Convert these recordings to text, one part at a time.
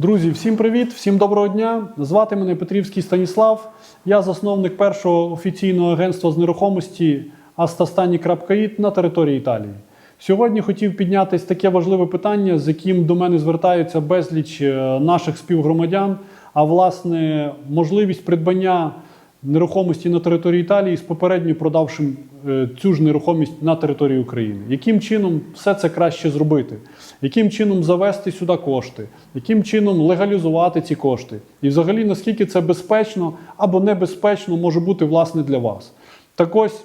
Друзі, всім привіт, всім доброго дня. Звати мене Петрівський Станіслав. Я засновник першого офіційного агентства з нерухомості Astastaні.it на території Італії. Сьогодні хотів піднятись таке важливе питання, з яким до мене звертаються безліч е, наших співгромадян, а власне можливість придбання нерухомості на території Італії з попередньо продавшим е, цю ж нерухомість на території України. Яким чином все це краще зробити? Яким чином завести сюди кошти? Яким чином легалізувати ці кошти? І взагалі наскільки це безпечно або небезпечно може бути власне для вас? Так ось.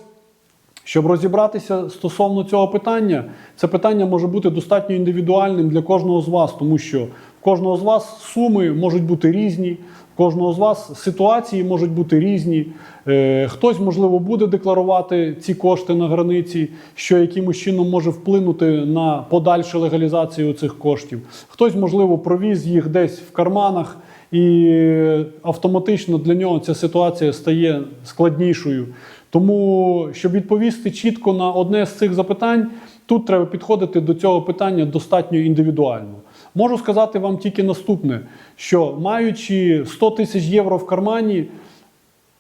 Щоб розібратися стосовно цього питання, це питання може бути достатньо індивідуальним для кожного з вас, тому що кожного з вас суми можуть бути різні, кожного з вас ситуації можуть бути різні. Е, Хтось, можливо, буде декларувати ці кошти на границі, що якимось чином може вплинути на подальшу легалізацію цих коштів. Хтось, можливо, провіз їх десь в карманах. І автоматично для нього ця ситуація стає складнішою. Тому, щоб відповісти чітко на одне з цих запитань, тут треба підходити до цього питання достатньо індивідуально. Можу сказати вам тільки наступне: що маючи 100 тисяч євро в кармані,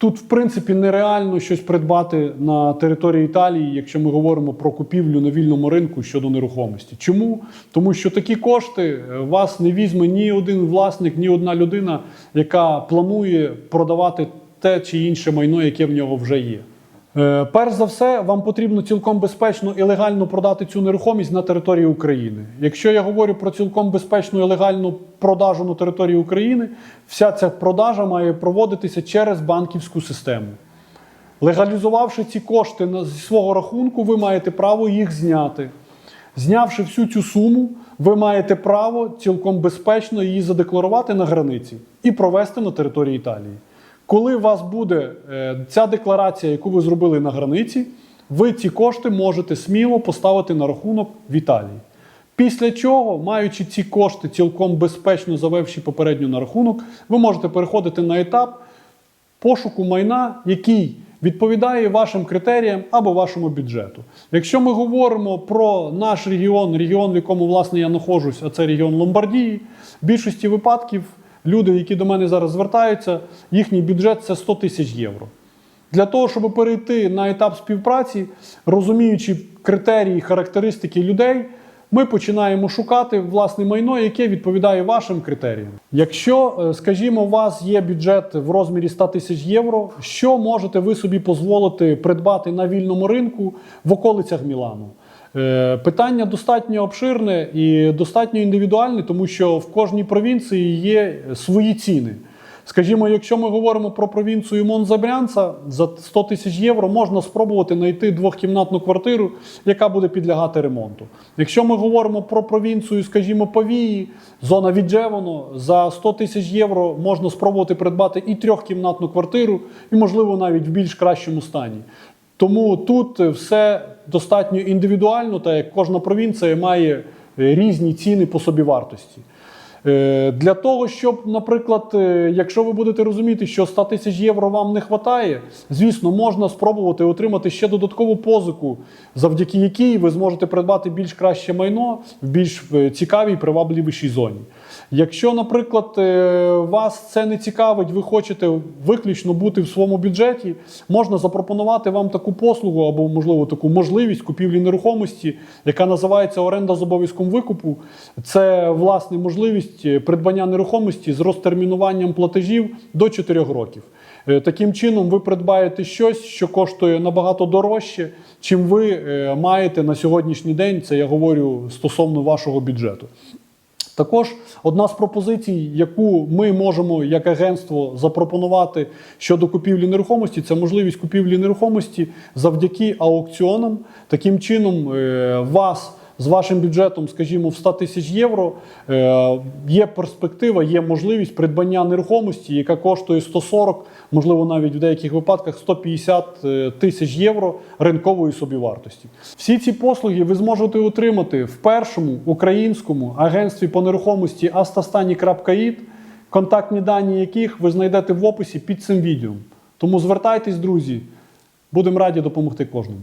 Тут, в принципі, нереально щось придбати на території Італії, якщо ми говоримо про купівлю на вільному ринку щодо нерухомості. Чому? Тому що такі кошти е, вас не візьме ні один власник, ні одна людина, яка планує продавати те чи інше майно, яке в нього вже є. Е, Перш за все, вам потрібно цілком безпечно і легально продати цю нерухомість на території України. Якщо я говорю про цілком безпечну і легальну продажу на території України, вся ця продажа має проводитися через банківську систему. Легалізувавши ці кошти зі свого рахунку, ви маєте право їх зняти. Знявши всю цю суму, ви маєте право цілком безпечно її задекларувати на границі і провести на території Італії. Коли у вас буде е, ця декларація, яку ви зробили на границі, ви ці кошти можете сміло поставити на рахунок в Італії. Після чого, маючи ці кошти цілком безпечно завевши попередньо на рахунок, ви можете переходити на етап пошуку майна, який відповідає вашим критеріям або вашому бюджету. Якщо ми говоримо про наш регіон, регіон, в якому власне я знаходжусь, а це регіон Ломбардії, в більшості випадків люди, які до мене зараз звертаються, їхній бюджет це 100 тисяч євро. Для того, щоб перейти на етап співпраці, розуміючи критерії, характеристики людей, ми починаємо шукати власне майно, яке відповідає вашим критеріям. Якщо, е, скажімо, у вас є бюджет в розмірі 100 тисяч євро, що можете ви собі дозволити придбати на вільному ринку в околицях Мілану? Е, Питання достатньо обширне і достатньо індивідуальне, тому що в кожній провінції є свої ціни. Скажімо, якщо ми говоримо про провінцію Монзабрянца, за 100 тисяч євро можна спробувати знайти двохкімнатну квартиру, яка буде підлягати ремонту. Якщо ми говоримо про провінцію, скажімо, Павії, зона Віджевоно, за 100 тисяч євро можна спробувати придбати і трьохкімнатну квартиру, і, можливо, навіть в більш кращому стані. Тому тут все достатньо індивідуально, так як кожна провінція має е, різні ціни по собівартості. Е, Для того, щоб, наприклад, е, якщо ви будете розуміти, що 100 тисяч євро вам не вистачає, звісно, можна спробувати отримати ще додаткову позику, завдяки якій ви зможете придбати більш краще майно в більш е, цікавій, привабливішій зоні. Якщо, наприклад, вас це не цікавить, ви хочете виключно бути в своєму бюджеті, можна запропонувати вам таку послугу або, можливо, таку можливість купівлі нерухомості, яка називається оренда з обов'язком викупу. Це власне можливість е, придбання нерухомості з розтермінуванням платежів до 4 років. Е, Таким чином, ви придбаєте щось, що коштує набагато дорожче, чим ви е, маєте на сьогоднішній день. Це я говорю стосовно вашого бюджету. Також одна з пропозицій, яку ми можемо як агентство запропонувати щодо купівлі нерухомості, це можливість купівлі нерухомості завдяки аукціонам. Таким чином, е, вас з вашим бюджетом, скажімо, в 100 тисяч євро е, є перспектива, є можливість придбання нерухомості, яка коштує 140, можливо, навіть в деяких випадках 150 е, тисяч євро ринкової собівартості. Всі ці послуги ви зможете отримати в першому українському агентстві по нерухомості astastaні.it, контактні дані яких ви знайдете в описі під цим відео. Тому звертайтесь, друзі, будемо раді допомогти кожному.